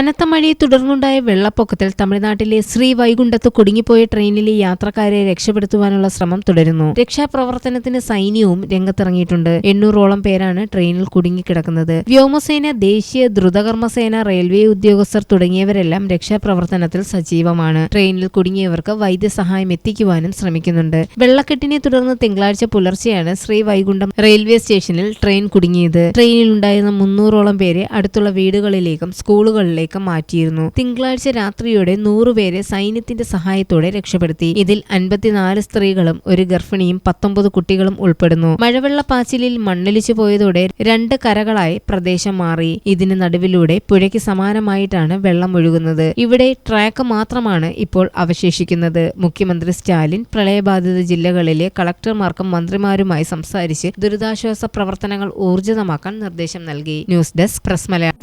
കനത്ത മഴയെ തുടർന്നുണ്ടായ വെള്ളപ്പൊക്കത്തിൽ തമിഴ്നാട്ടിലെ ശ്രീ വൈകുണ്ഠത്ത് കുടുങ്ങിപ്പോയ ട്രെയിനിലെ യാത്രക്കാരെ രക്ഷപ്പെടുത്തുവാനുള്ള ശ്രമം തുടരുന്നു. രക്ഷാപ്രവർത്തനത്തിന് സൈന്യവും രംഗത്തിറങ്ങിയിട്ടുണ്ട്. എണ്ണൂറോളം പേരാണ് ട്രെയിനിൽ കുടുങ്ങിക്കിടക്കുന്നത്. വ്യോമസേന ദേശീയ ദ്രുതകർമ്മസേന റെയിൽവേ ഉദ്യോഗസ്ഥർ തുടങ്ങിയവരെല്ലാം രക്ഷാപ്രവർത്തനത്തിൽ സജീവമാണ്. ട്രെയിനിൽ കുടുങ്ങിയവർക്ക് വൈദ്യസഹായം എത്തിക്കുവാനും ശ്രമിക്കുന്നുണ്ട്. വെള്ളക്കെട്ടിനെ തുടർന്ന് തിങ്കളാഴ്ച പുലർച്ചെയാണ് ശ്രീ വൈകുണ്ഠം റെയിൽവേ സ്റ്റേഷനിൽ ട്രെയിൻ കുടുങ്ങിയത്. ട്രെയിനിലുണ്ടായിരുന്ന മുന്നൂറോളം പേരെ അടുത്തുള്ള വീടുകളിലേക്കും സ്കൂളുകളിലേക്കും മാറ്റിയിരുന്നു. തിങ്കളാഴ്ച രാത്രിയോടെ നൂറുപേരെ സൈന്യത്തിന്റെ സഹായത്തോടെ രക്ഷപ്പെടുത്തി. ഇതിൽ അൻപത്തിനാല് സ്ത്രീകളും ഒരു ഗർഭിണിയും പത്തൊമ്പത് കുട്ടികളും ഉൾപ്പെടുന്നു. മഴവെള്ള മഴവെള്ളപ്പാച്ചിലിൽ മണ്ണൊലിച്ചു പോയതോടെ രണ്ട് കരകളായി പ്രദേശം മാറി. ഇതിന് നടുവിലൂടെ പുഴയ്ക്ക് സമാനമായിട്ടാണ് വെള്ളം ഒഴുകുന്നത്. ഇവിടെ ട്രാക്ക് മാത്രമാണ് ഇപ്പോൾ അവശേഷിക്കുന്നത്. മുഖ്യമന്ത്രി സ്റ്റാലിൻ പ്രളയബാധിത ജില്ലകളിലെ കളക്ടർമാർക്കും മന്ത്രിമാരുമായി സംസാരിച്ച് ദുരിതാശ്വാസ പ്രവർത്തനങ്ങൾ ഊർജിതമാക്കാൻ നിർദ്ദേശം നൽകി. News desk press Malayalam.